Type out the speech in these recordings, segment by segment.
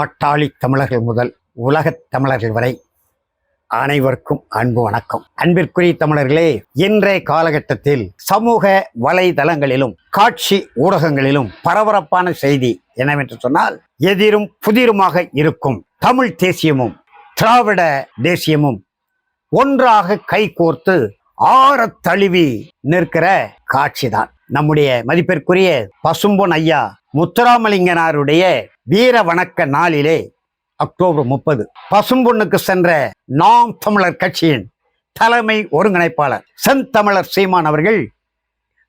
பாட்டாளி தமிழர்கள் முதல் உலகத் தமிழர்கள் வரை அனைவருக்கும் அன்பு வணக்கம். அன்பிற்குரிய தமிழர்களே இன்றைய காலகட்டத்தில் சமூக வலைதளங்களிலும் காட்சி ஊடகங்களிலும் பரபரப்பான செய்தி என்னவென்று சொன்னால் எதிரும் புதிருமாக இருக்கும் தமிழ் தேசியமும் திராவிட தேசியமும் ஒன்றாக கைகோர்த்து ஆற தழுவி நிற்கிற காட்சிதான். நம்முடைய மதிப்பிற்குரிய பசும்பொன் ஐயா முத்துராமலிங்கனாருடைய வீர வணக்க நாளிலே அக்டோபர் முப்பது. பசும்பொன்னுக்கு சென்ற நாம் தமிழர் கட்சியின் தலைமை ஒருங்கிணைப்பாளர் செந்தமிழர் சீமான் அவர்கள்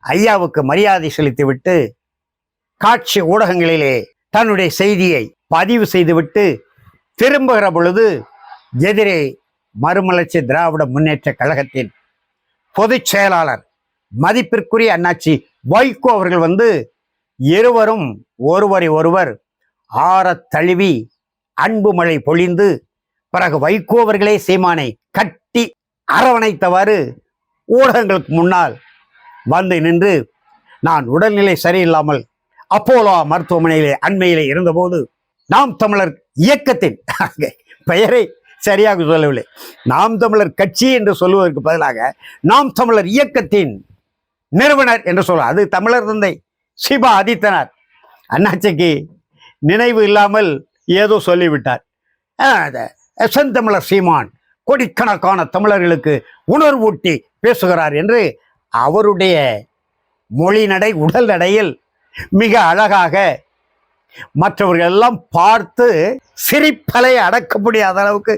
ஐயாவுக்கு மரியாதை செலுத்திவிட்டு காட்சி ஊடகங்களிலே தன்னுடைய செய்தியை பதிவு செய்துவிட்டு திரும்புகிற பொழுது எதிரே மறுமலர்ச்சி திராவிட முன்னேற்ற கழகத்தின் பொதுச் செயலாளர் மதிப்பிற்குரிய அண்ணாச்சி வைகோ அவர்கள் வந்து இருவரும் ஒருவரை ஒருவர் ஆறத் தழுவி அன்பு மழை பொழிந்து பிறகு வைகோ அவர்களே சீமானை கட்டி அரவணைத்தவாறு ஊடகங்களுக்கு முன்னால் வந்து நின்று நான் உடல்நிலை சரியில்லாமல் அப்போலோ மருத்துவமனையிலே அண்மையிலே இருந்தபோது நாம் தமிழர் இயக்கத்தின் பெயரை சரியாக சொல்லவில்லை. நாம் தமிழர் கட்சி என்று சொல்லுவதற்கு பதிலாக நாம் தமிழர் இயக்கத்தின் நிறுவனர் என்று சொல்ல அது தமிழர் தந்தை சிபா ஆதித்தனார். அண்ணாச்சிக்கு நினைவு இல்லாமல் ஏதோ சொல்லிவிட்டார். செந்தமிழர் சீமான் கோடிக்கணக்கான தமிழர்களுக்கு உணர்வூட்டி பேசுகிறார் என்று அவருடைய மொழி நடை உடல் நடையில் மிக அழகாக மற்றவர்கள் எல்லாம் பார்த்து சிரிப்பலை அடக்க முடியாத அளவுக்கு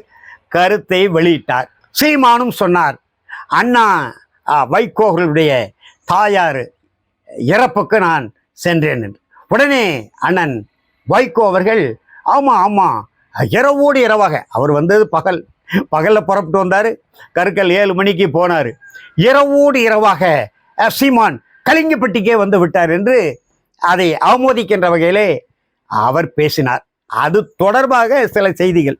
கருத்தை வெளியிட்டார். சீமானும் சொன்னார் அண்ணா வைகோகளுடைய தாயார் இறப்புக்கு நான் சென்றேன் என்று. உடனே அண்ணன் வைகோ அவர்கள் ஆமாம் ஆமாம் இரவோடு இரவாக அவர் வந்தது பகல். பகலில் புறப்பட்டு வந்தார். கருக்கல் ஏழு மணிக்கு போனார். இரவோடு இரவாக சீமான் கலிங்கப்பட்டிக்கே வந்து விட்டார் என்று அதை அவமோதிக்கின்ற வகையிலே அவர் பேசினார். அது தொடர்பாக சில செய்திகள்.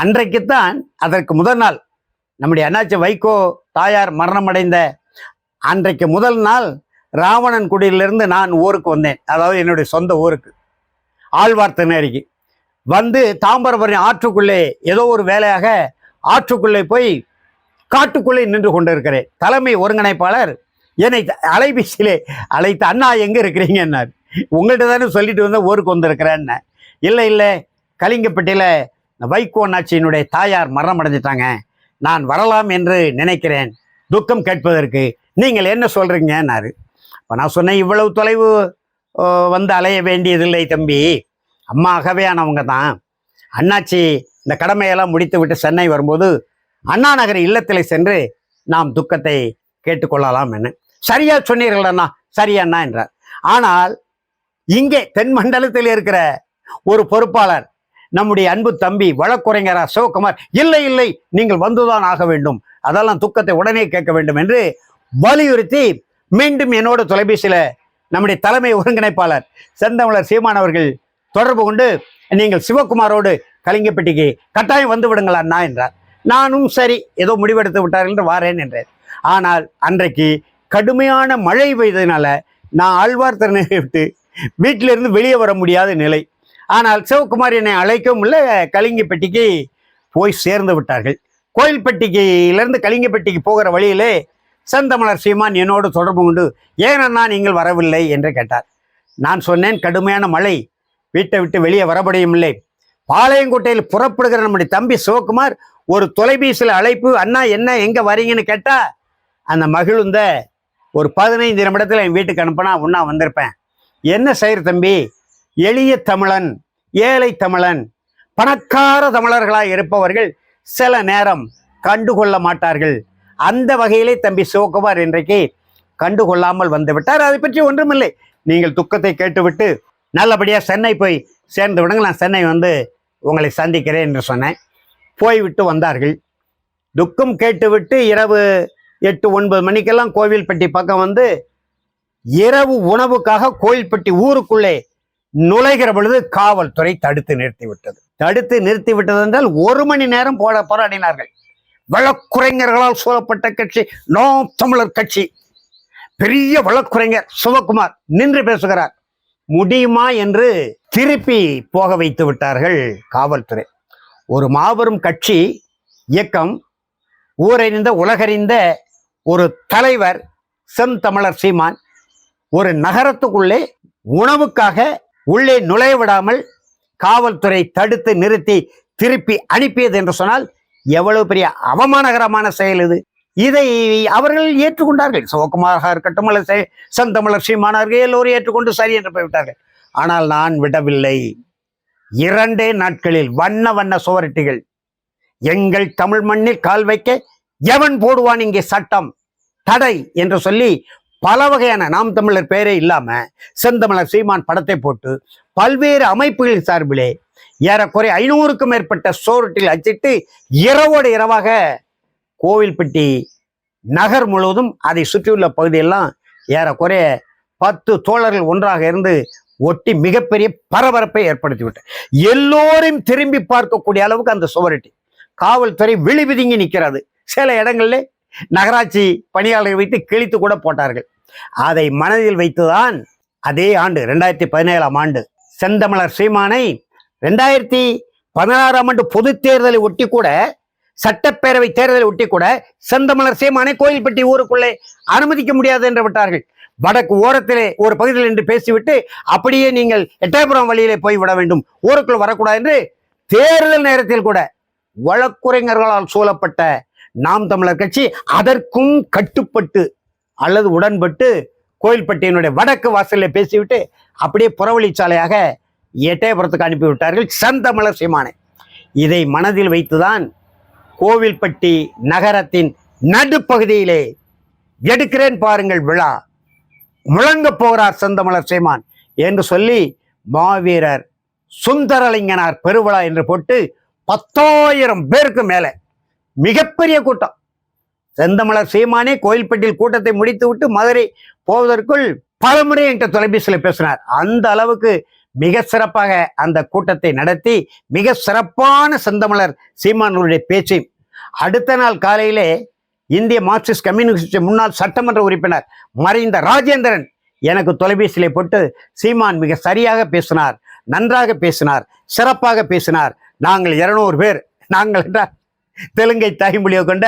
அன்றைக்குத்தான் அதற்கு முதல் நாள் நம்முடைய அண்ணாச்சி வைகோ தாயார் மரணமடைந்த அன்றைக்கு முதல் நாள் ராவணன் குடியிலிருந்து நான் ஊருக்கு வந்தேன். அதாவது என்னுடைய சொந்த ஊருக்கு. ஆழ்வார்த்தனேரிக்கு வந்து தாம்பரபரணி ஆற்றுக்குள்ளே ஏதோ ஒரு வேலையாக ஆற்றுக்குள்ளே போய் காட்டுக்குள்ளே நின்று கொண்டிருக்கிறேன். தலைமை ஒருங்கிணைப்பாளர் என்னை அலைபேசியிலே அழைத்து அண்ணா எங்கே இருக்கிறீங்கன்னார் உங்கள்கிட்ட தானே சொல்லிட்டு வந்தால் ஊருக்கு வந்திருக்கிறேன்னு இல்லை இல்லை. கலிங்கப்பட்டியில் வைகோ அண்ணாச்சியினுடைய தாயார் மரணம் அடைஞ்சிட்டாங்க. நான் வரலாம் என்று நினைக்கிறேன். துக்கம் கேட்பதற்கு நீங்கள் என்ன சொல்கிறீங்கன்னாரு இப்போ நான் சொன்னேன் இவ்வளவு தொலைவு வந்து அலைய வேண்டியதில்லை தம்பி. அம்மா அகவையானவங்க தான். அண்ணாச்சி இந்த கடமையெல்லாம் முடித்து விட்டு சென்னை வரும்போது அண்ணா நகர் இல்லத்தில் சென்று நாம் துக்கத்தை கேட்டுக்கொள்ளலாம் என்ன சரியா சொன்னீர்கள் அண்ணா சரி அண்ணா என்றார். ஆனால் இங்கே தென் மண்டலத்தில் இருக்கிற ஒரு பொறுப்பாளர் நம்முடைய அன்பு தம்பி வழக்குரைஞரா சிவகுமார் இல்லை இல்லை நீங்கள் வந்துதான் ஆக வேண்டும். அதெல்லாம் துக்கத்தை உடனே கேட்க வேண்டும் என்று வலியுறுத்தி மீண்டும் என்னோட தொலைபேசியில நம்முடைய தலைமை ஒருங்கிணைப்பாளர் செந்தமிழர் சீமான் அவர்கள் தொடர்பு கொண்டு நீங்கள் சிவகுமாரோடு கலிங்கப்பட்டிக்கு கட்டாயம் வந்து விடுங்கள் அண்ணா என்றார். நானும் சரி ஏதோ முடிவெடுத்து விட்டார்கள் என்று வாரேன் என்றேன். ஆனால் அன்றைக்கு கடுமையான மழை பெய்ததுனால நான் ஆழ்வார்த்தனை விட்டு வீட்டிலிருந்து வெளியே வர முடியாத நிலை. ஆனால் சிவகுமார் என்னை அழைக்கவும் இல்லை கலிங்கப்பட்டிக்கு போய் சேர்ந்து விட்டார்கள். கோயில்பட்டிக்கிலிருந்து கலிங்கப்பட்டிக்கு போகிற வழியிலே செந்தமலர் சீமான் என்னோடு தொடர்பு கொண்டு ஏன் அண்ணா நீங்கள் வரவில்லை என்று கேட்டார். நான் சொன்னேன் கடுமையான மழை. வீட்டை விட்டு வெளியே வர முடியவில்லை பாளையங்கோட்டையில் புறப்படுகிற நம்முடைய தம்பி சிவகுமார் ஒரு தொலைபேசியில் அழைப்பு அண்ணா என்ன எங்கே வரீங்கன்னு கேட்டால் அந்த மகிழுந்த ஒரு பதினைந்து நிமிடத்தில் என் வீட்டுக்கு அனுப்பினா ஒன்றா வந்திருப்பேன். என்ன செய்யற தம்பி? எளிய தமிழன் ஏழை தமிழன் பணக்கார தமிழர்களாக இருப்பவர்கள் சில நேரம் கண்டுகொள்ள மாட்டார்கள். அந்த வகையிலே தம்பி சிவகுமார் இன்றைக்கு கண்டுகொள்ளாமல் வந்து விட்டார் அதை பற்றி ஒன்றுமில்லை. நீங்கள் துக்கத்தை கேட்டுவிட்டு நல்லபடியாக சென்னை போய் சேர்ந்து விடுங்க நான் சென்னை வந்து உங்களை சந்திக்கிறேன் என்று சொன்னேன். போய்விட்டு வந்தார்கள். துக்கம் கேட்டுவிட்டு இரவு எட்டு ஒன்பது மணிக்கெல்லாம் கோவில்பட்டி பக்கம் வந்து இரவு உணவுக்காக கோயில்பட்டி ஊருக்குள்ளே நுழைகிற பொழுது காவல்துறை தடுத்து நிறுத்தி விட்டது தடுத்து நிறுத்தி விட்டது என்றால் ஒரு மணி நேரம் போட போராடினார்கள். வழக்குரைஞர்களால் சூழப்பட்ட கட்சி நோ தமிழர் கட்சி. பெரிய வழக்குரைஞர் சிவகுமார் நின்று பேசுகிறார். முடியுமா என்று திருப்பி போக வைத்து விட்டார்கள் காவல்துறை. ஒரு மாபெரும் கட்சி இயக்கம் ஊரறிந்த உலகறிந்த ஒரு தலைவர் செந்தமிழர் சீமான் ஒரு நகரத்துக்குள்ளே உணவுக்காக உள்ளே நுழைய விடாமல் காவல்துறை தடுத்து நிறுத்தி திருப்பி அனுப்பியது என்று சொன்னால் எவ்வளவு பெரிய அவமானகரமான செயல் இது? இதை அவர்கள் ஏற்றுக்கொண்டார்கள். சோகமாக இருக்கட்டும் அல்லது செ- எல்லோரும் ஏற்றுக்கொண்டு சரி என்று போய்விட்டார்கள். ஆனால் நான் விடவில்லை. இரண்டே நாட்களில் வண்ண வண்ண சுவரட்டிகள். எங்கள் தமிழ் மண்ணில் கால் வைக்க எவன் போடுவான் இங்கே சட்டம்? தடை என்று சொல்லி பல வகையான நாம் தமிழர் பேரே இல்லாம செந்தமிழர் சீமான் படத்தை போட்டு பல்வேறு அமைப்புகளின் சார்பிலே ஏறக்குறை ஐநூறுக்கும் மேற்பட்ட சோரட்டில் அச்சிட்டு இரவோடு இரவாக கோவில்பட்டி நகர் முழுவதும் அதை சுற்றியுள்ள பகுதியெல்லாம் ஏறக்குறைய பத்து தோழர்கள் ஒன்றாக இருந்து ஒட்டி மிகப்பெரிய பரபரப்பை ஏற்படுத்தி எல்லோரும் எல்லோரையும் திரும்பி பார்க்கக்கூடிய அளவுக்கு அந்த சுவரட்டி. காவல்துறை விழிவிதுங்கி நிற்கிறது. சில இடங்களில் நகராட்சி பணியாளர்கள் வைத்து கிழித்து கூட போட்டார்கள். அதை மனதில் வைத்துதான் அதே ஆண்டு ரெண்டாயிரத்தி பதினேழாம் ஆண்டு செந்தமலர் சீமானை ரெண்டாயிரத்தி பதினாறாம் ஆண்டு பொது தேர்தலை ஒட்டி கூட சட்டப்பேரவை தேர்தலை ஒட்டி கூட செந்தமலர் சீமானை கோயில்பட்டி ஊருக்குள்ளே அனுமதிக்க முடியாது என்று விட்டார்கள். வடக்கு ஓரத்திலே ஒரு பகுதியில் என்று பேசிவிட்டு அப்படியே நீங்கள் எட்டயபுரம் வழியிலே போய் விட வேண்டும். ஊருக்குள் வரக்கூடாது என்று தேர்தல் நேரத்தில் கூட வழக்குரைஞர்களால் சூழப்பட்ட நாம் தமிழர் கட்சி அதற்கும் கட்டுப்பட்டு அல்லது உடன்பட்டு கோயில்பட்டியினுடைய வடக்கு வாசலில் பேசிவிட்டு அப்படியே புறவழிச்சாலையாக எட்டயபுரத்துக்கு அனுப்பிவிட்டார்கள் செந்தமிழர் சீமானை. இதை மனதில் வைத்துதான் கோவில்பட்டி நகரத்தின் நடுப்பகுதியிலே எடுக்கிறேன் பாருங்கள் விழா. முழங்கப் போகிறார் செந்தமிழர் சீமான் என்று சொல்லி மாவீரர் சுந்தரலிங்கனார் பெருவிழா என்று போட்டு பத்தாயிரம் பேருக்கு மேலே. மிகப்பெரிய கூட்டம். செந்தமலர் சீமானே கோயில்பட்டியில் கூட்டத்தை முடித்து விட்டு மதுரை போவதற்குள் பலமுறை என்கிட்ட தொலைபேசியில் பேசினார். அந்த அளவுக்கு மிக சிறப்பாக அந்த கூட்டத்தை நடத்தி மிக சிறப்பான செந்தமலர் சீமானுடைய பேச்சை. அடுத்த நாள் காலையிலே இந்திய மார்க்சிஸ்ட் கம்யூனிஸ்ட் முன்னாள் சட்டமன்ற உறுப்பினர் மறைந்த ராஜேந்திரன் எனக்கு தொலைபேசியிலே போட்டு சீமான் மிக சரியாக பேசினார் நன்றாக பேசினார் சிறப்பாக பேசினார். நாங்கள் இருநூறு பேர். நாங்கள் என்றால் தெலுங்கை தாய்மொழியை கொண்ட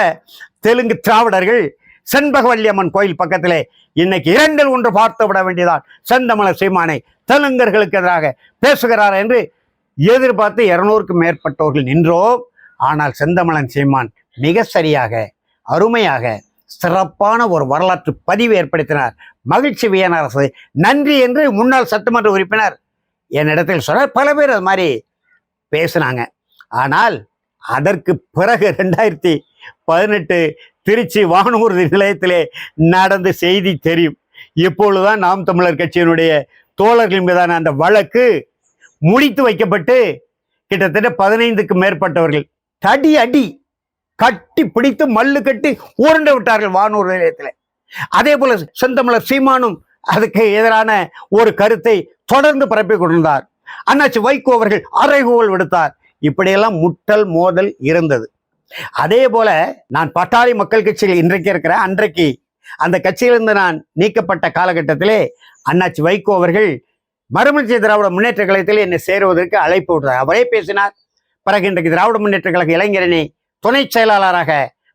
தெலுங்கு திராவிடர்கள் செண்பகவல்லியம்மன் கோயில் பக்கத்திலே இன்னைக்கு இரண்டில் ஒன்று பார்த்து விட வேண்டியதான் செந்தமல சீமானை தெலுங்கர்களுக்கு எதிராக பேசுகிறார் என்று எதிர்பார்த்து இருநூறுக்கும் மேற்பட்டவர்கள் நின்றோம். ஆனால் செந்தமலன் சீமான் மிக சரியாக அருமையாக சிறப்பான ஒரு வரலாற்று பதிவு ஏற்படுத்தினார். மகிழ்ச்சி வியனரசு. நன்றி என்று முன்னாள் சட்டமன்ற உறுப்பினர் என்னிடத்தில் சொன்னார். பல பேர் அது மாதிரி பேசினாங்க. ஆனால் அதற்கு பிறகு ரெண்டாயிரத்தி பதினெட்டு திருச்சி வானூர்தி நிலையத்திலே நடந்த செய்தி தெரியும். இப்பொழுதுதான் நாம் தமிழர் கட்சியினுடைய தோழர்கள் மீதான அந்த வழக்கு முடித்து வைக்கப்பட்டு கிட்டத்தட்ட பதினைந்துக்கு மேற்பட்டவர்கள் தடி அடி கட்டி பிடித்து மல்லு கட்டி உருண்டு விட்டார்கள் வானூர் நிலையத்தில். அதே போல செந்தமிழர் சீமானும் அதுக்கு எதிரான ஒரு கருத்தை தொடர்ந்து பரப்பிக் கொண்டிருந்தார். அண்ணாச்சி வைகோ அவர்கள் அறைகோல் விடுத்தார். இப்படியெல்லாம் முட்டல் மோதல் இருந்தது. அதே போல நான் பட்டாளி மக்கள் கட்சியில் இன்றைக்கு இருக்கிறேன் அன்றைக்கு அந்த கட்சியிலிருந்து நான் நீக்கப்பட்ட காலகட்டத்திலே அண்ணாச்சி வைகோ அவர்கள் மறுமலர்ச்சி திராவிட முன்னேற்ற கழகத்தில் என்னை சேருவதற்கு அழைப்பு விட்டார் அவரே பேசினார் பிறகு இன்றைக்கு திராவிட முன்னேற்ற கழக இளைஞரணி துணை செயலாளராக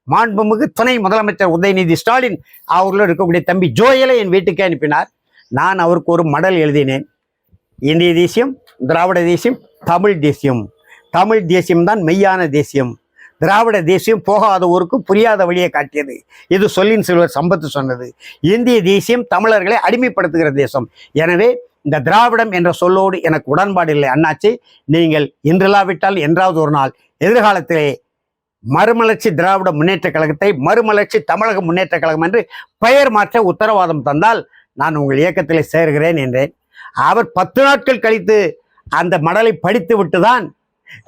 மாண்புமிகு துணை முதலமைச்சர் உதயநிதி ஸ்டாலின் அவர்களோடு இருக்கக்கூடிய தம்பி ஜோயலை என் வீட்டுக்கே அனுப்பினார். நான் அவருக்கு ஒரு மடல் எழுதினேன். இந்திய தேசியம் திராவிட தேசியம் தமிழ் தேசியம். தமிழ் தேசியம்தான் மெய்யான தேசியம். திராவிட தேசியம் போகாத ஊருக்கு புரியாத வழியை காட்டியது. இது சொல்லின் செல்வர் சம்பத்து சொன்னது. இந்திய தேசியம் தமிழர்களை அடிமைப்படுத்துகிற தேசம். எனவே இந்த திராவிடம் என்ற சொல்லோடு எனக்கு உடன்பாடு இல்லை. அண்ணாச்சி நீங்கள் இன்றில்லாவிட்டால் என்றாவது ஒரு நாள் எதிர்காலத்திலே மறுமலர்ச்சி திராவிட முன்னேற்ற கழகத்தை மறுமலர்ச்சி தமிழக முன்னேற்ற கழகம் என்று பெயர் மாற்ற உத்தரவாதம் தந்தால் நான் உங்கள் இயக்கத்திலே சேர்கிறேன் என்றேன். அவர் பத்து நாட்கள் கழித்து அந்த மடலை படித்து விட்டுதான்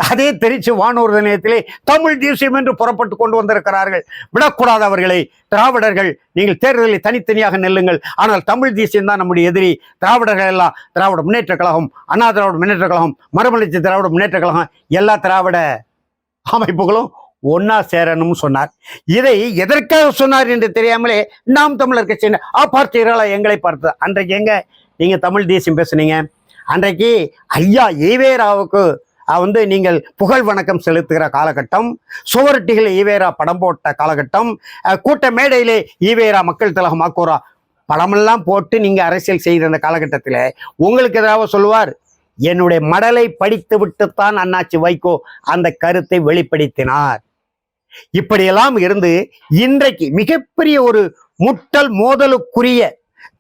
அதே திருச்சி வானூர் நிலையத்திலே தமிழ் தேசியம் என்று புறப்பட்டு கொண்டு வந்திருக்கிறார்கள். விடக்கூடாது அவர்களை திராவிடர்கள் நீங்கள் தேர்தலில் தனித்தனியாக நெல்லுங்கள். ஆனால் தமிழ் தேசியம் தான் நம்முடைய எதிரி. திராவிடர்கள் எல்லாம் திராவிட முன்னேற்ற கழகம் அண்ணா திராவிட முன்னேற்ற கழகம் மறுமலர்ச்சி திராவிட முன்னேற்ற கழகம் எல்லா திராவிட அமைப்புகளும் ஒன்னா சேரணும்னு சொன்னார். இதை எதற்காக சொன்னார் என்று தெரியாமலே நாம் தமிழர் கட்சியின் ஆ எங்களை பார்த்து அன்றைக்கு எங்க நீங்க தமிழ் தேசியம் பேசுனீங்க? அன்றைக்கு ஐயா ஈவேராவுக்கு வந்து நீங்கள் புகழ் வணக்கம் செலுத்துகிற காலகட்டம் சுவரொட்டிகள் ஈவேரா படம் போட்ட காலகட்டம் கூட்ட மேடையிலே ஈவேரா மக்கள் திலகம் ஆக்கோரா படமெல்லாம் போட்டு நீங்கள் அரசியல் செய்த அந்த காலகட்டத்தில் உங்களுக்கு எதிராக சொல்லுவார்? என்னுடைய மடலை படித்து விட்டுத்தான் அண்ணாச்சி வைகோ அந்த கருத்தை வெளிப்படுத்தினார். இப்படியெல்லாம் இருந்து இன்றைக்கு மிகப்பெரிய ஒரு முட்டல் மோதலுக்குரிய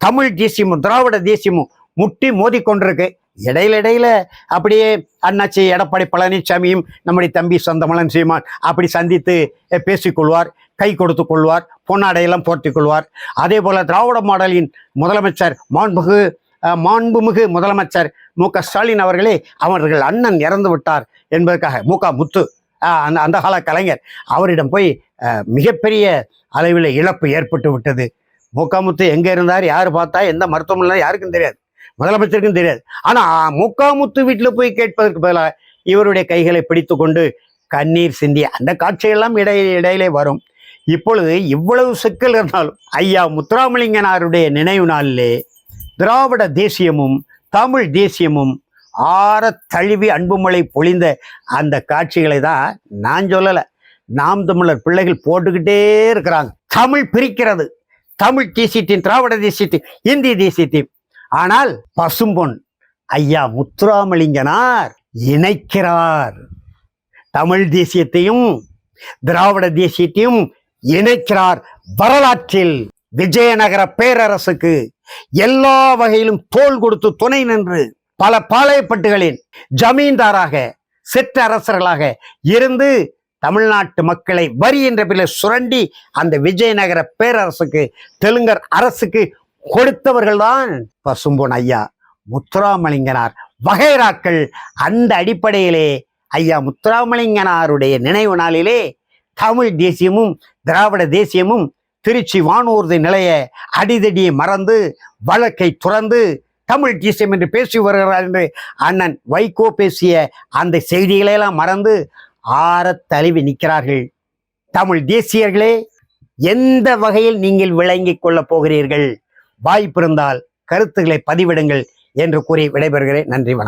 தமிழ் தேசியமும் திராவிட தேசியமும் முட்டி மோதி கொண்டிருக்கு இடையில இடையில அப்படியே அண்ணாச்சி எடப்பாடி பழனிசாமியும் நம்முடைய தம்பி சொந்தமலன் சீமான் அப்படி சந்தித்து பேசிக்கொள்வார் கை கொடுத்து கொள்வார் பொன்னாடையெல்லாம் போர்த்தி கொள்வார். அதே போல திராவிட மாடலின் முதலமைச்சர் மாண்புகு மாண்புமிகு முதலமைச்சர் மு. க. ஸ்டாலின் அவர்களே அவர்கள் அண்ணன் இறந்து விட்டார் என்பதற்காக மு. க. முத்து அந்த அந்த கால கலைஞர் அவரிடம் போய் மிகப்பெரிய அளவில் இழப்பு ஏற்பட்டு விட்டது. மு. க. முத்து இருந்தார் யார் பார்த்தா எந்த மருத்துவமனை யாருக்கும் தெரியாது. முதலமைச்சருக்கும் தெரியாது. ஆனா முக்காமுத்து முத்து வீட்டில் போய் கேட்பதற்கு பதிலாக இவருடைய கைகளை பிடித்து கொண்டு கண்ணீர் சிந்திய அந்த காட்சியெல்லாம் இடையில இடையிலே வரும். இப்பொழுது இவ்வளவு சிக்கல் இருந்தாலும் ஐயா முத்துராமலிங்கனாருடைய நினைவு நாளிலே திராவிட தேசியமும் தமிழ் தேசியமும் ஆற தழுவி அன்புமலை பொழிந்த அந்த காட்சிகளை தான் நான் சொல்லலை. நாம் தமிழர் பிள்ளைகள் போட்டுக்கிட்டே இருக்கிறாங்க. தமிழ் பிரிக்கிறது. தமிழ் தேசியத்தின் திராவிட தேசியத்தின் இந்திய தேசியத்தின் ஆனால் பசும்பொன் ஐயா முத்துராமலிங்கனார் இணைக்கிறார். தமிழ் தேசியத்தையும் திராவிட தேசியத்தையும் இணைக்கிறார் வரலாற்றில். விஜயநகர பேரரசுக்கு எல்லா வகையிலும் தோள் கொடுத்து துணை நின்று பல பாளையப்பட்டுகளின் ஜமீன்தாராக சிற்றரசர்களாக இருந்து தமிழ்நாட்டு மக்களை வரி என்ற பிள்ளை சுரண்டி அந்த விஜயநகர பேரரசுக்கு தெலுங்கர் அரசுக்கு கொடுத்தவர்கள்தான் பசும்பொன் ஐயா. முத்துராமலிங்கனார். வகைராக்கள் அந்த அடிப்படையிலே ஐயா முத்துராமலிங்கனாருடைய நினைவு நாளிலே தமிழ் தேசியமும் திராவிட தேசியமும் திருச்சி வானூர்தி நிலைய அடிதடியை மறந்து வழக்கை துறந்து தமிழ் தேசியம் என்று பேசி வருகிறார் என்று அண்ணன் வைகோ பேசிய அந்த செய்திகளையெல்லாம் மறந்து ஆறத் தழுவி நிற்கிறார்கள். தமிழ் தேசியர்களே எந்த வகையில் நீங்கள் விளங்கிக் கொள்ளப் போகிறீர்கள்? வாய்ப்பிருந்தால் கருத்துக்களை பதிவிடுங்கள் என்று கூறி விடைபெறுகிறேன். நன்றி வணக்கம்.